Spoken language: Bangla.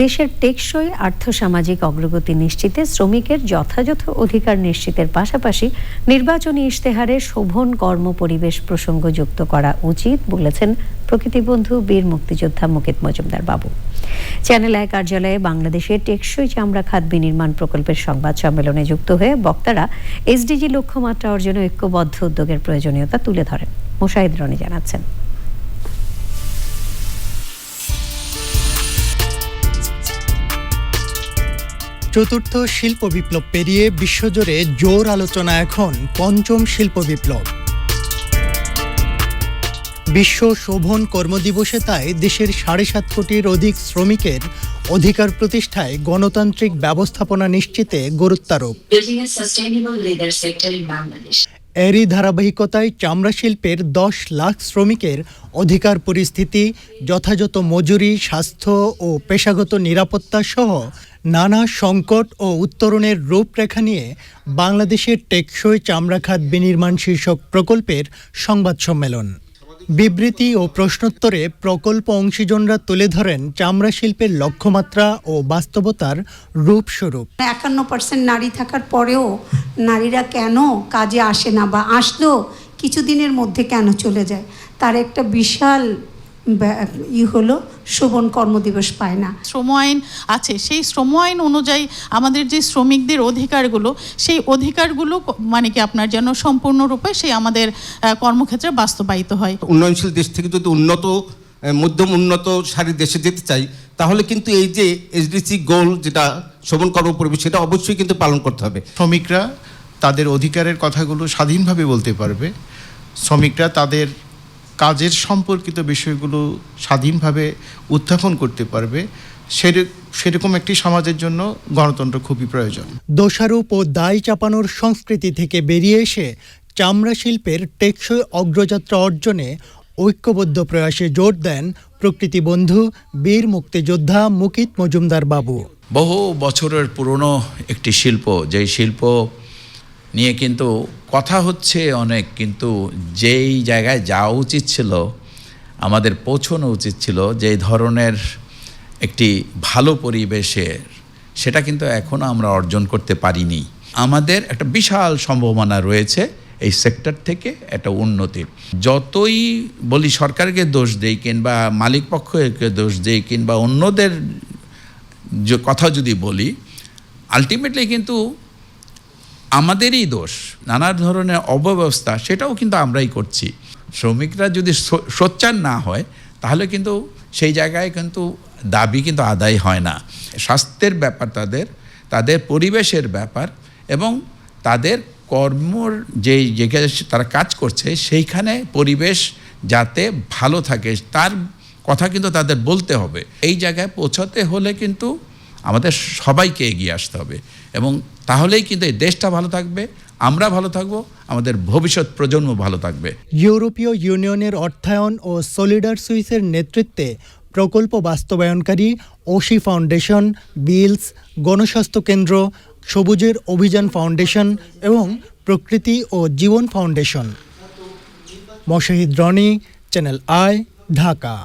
দেশের টেকসই আর্থসামাজিক অগ্রগতি নিশ্চিতে শ্রমিকের যথাযথ অধিকার নিশ্চিতের পাশাপাশি নির্বাচনী ইশতেহারে শোভন কর্ম পরিবেশ প্রসঙ্গ যুক্ত করা উচিত বলেছেন প্রকৃতিবন্ধু বীর মুক্তিযোদ্ধা মুকিত মজুমদার বাবু। চ্যানেল আই কার্যালয়ে বাংলাদেশের টেকসই চামড়া খাত বিনির্মাণ প্রকল্পের সংবাদ সম্মেলনে যুক্ত হয়ে বক্তারা এসডিজি লক্ষ্যমাত্রা অর্জনে ঐক্যবদ্ধ উদ্যোগের প্রয়োজনীয়তা তুলে ধরেন। মোশাহিদ রনি জানাচ্ছেন। চতুর্থ শিল্প বিপ্লব পেরিয়ে বিশ্বজুড়ে জোর আলোচনা এখন পঞ্চম শিল্প বিপ্লব। বিশ্ব শোভন কর্মদিবসে তাই দেশের সাড়ে সাত কোটির অধিক শ্রমিকের অধিকার প্রতিষ্ঠায় গণতান্ত্রিক ব্যবস্থাপনা নিশ্চিতে গুরুত্বারোপ। এরই ধারাবাহিকতায় চামড়া শিল্পের দশ লাখ শ্রমিকের অধিকার পরিস্থিতি, যথাযথ মজুরি, স্বাস্থ্য ও পেশাগত নিরাপত্তা সহ নানা সংকট ও উত্তরণের রূপরেখা নিয়ে বাংলাদেশের টেকসই চামড়া খাত বিনির্মাণ শীর্ষক প্রকল্পের সংবাদ সম্মেলন। বিবৃতি ও প্রশ্নোত্তরে প্রকল্প অংশীজনরা তুলে ধরেন চামড়া শিল্পের লক্ষ্যমাত্রা ও বাস্তবতার রূপস্বরূপ। একান্ন পার্সেন্ট নারী থাকার পরেও নারীরা কেন কাজে আসে না বা আসলেও কিছুদিনের মধ্যে কেন চলে যায়? তার একটা বিশাল ই হলো শোভন কর্মদিবস পায় না। শ্রম আইন আছে সেই শ্রম আইন অনুযায়ী আমাদের যে শ্রমিকদের অধিকারগুলো সেই অধিকারগুলো মানে কি আপনার যেন সম্পূর্ণরূপে সেই আমাদের কর্মক্ষেত্রে বাস্তবায়িত হয়। উন্নয়নশীল দেশ থেকে যদি উন্নত মধ্যম উন্নত সারির দেশে যেতে চাই তাহলে কিন্তু এই যে এসডিসি গোল যেটা শ্রবণ কর্ম পরিবেশ সেটা অবশ্যই কিন্তু পালন করতে হবে। শ্রমিকরা তাদের অধিকারের কথাগুলো স্বাধীনভাবে বলতে পারবে। শ্রমিকরা তাদের কাজের সম্পর্কিত বিষয়গুলো স্বাধীনভাবে উত্থাপন করতে পারবে সেরে- সেরকম একটি সমাজের জন্য গণতন্ত্র খুবই প্রয়োজন। দোষারোপ ও দায় চাপানোর সংস্কৃতি থেকে বেরিয়ে এসে চামড়া শিল্পের টেকসই অগ্রযাত্রা অর্জনে ঐক্যবদ্ধ প্রয়াসে জোর দেন প্রকৃতি বন্ধু বীর মুক্তিযোদ্ধা মুকিত মজুমদার বাবু। বহু বছরের পুরনো একটি শিল্প যেই শিল্প নিয়ে কিন্তু কথা হচ্ছে অনেক, কিন্তু যেই জায়গায় যাওয়া উচিত ছিল, আমাদের পৌঁছানো উচিত ছিল, যেই ধরনের একটি ভালো পরিবেশের সেটা কিন্তু এখনও আমরা অর্জন করতে পারিনি। আমাদের একটা বিশাল সম্ভাবনা রয়েছে এই সেক্টর থেকে একটা উন্নতির যতই বলি সরকারকে দোষ দেই কিংবা মালিক পক্ষকে দোষ দেই কিংবা অন্যদের যে কথা যদি বলি আলটিমেটলি কিন্তু আমাদেরই দোষ, নানা ধরনের অব্যবস্থা, সেটাও কিন্তু আমরাই করছি। শ্রমিকরা যদি সোচ্চার না হয়, তাহলে কিন্তু সেই জায়গায় কিন্তু দাবি কিন্তু আদায় হয় না। স্বাস্থ্যের ব্যাপার তাদের তাদের পরিবেশের ব্যাপার এবং তাদের কর্মর যেই, যেখানে তারা কাজ করছে, সেইখানে পরিবেশ যাতে ভালো থাকে, তার কথা কিন্তু তাদের বলতে হবে। এই জায়গায় পৌঁছাতে হলে কিন্তু আমাদের সবাইকে এগিয়ে আসতে হবে। এবং তাহলেই কিন্তু এই দেশটা ভালো থাকবে, আমরা ভালো থাকব, আমাদের ভবিষ্যৎ প্রজন্ম ভালো থাকবে। ইউরোপীয় ইউনিয়নের অর্থায়ন ও সলিডার সুইসের নেতৃত্বে প্রকল্প বাস্তবায়নকারী ওশি ফাউন্ডেশন, বিলস, গণস্বাস্থ্য কেন্দ্র, সবুজের অভিযান ফাউন্ডেশন এবং Prakriti O Jibon foundation. Mashahid Roni, channel I, Dhaka.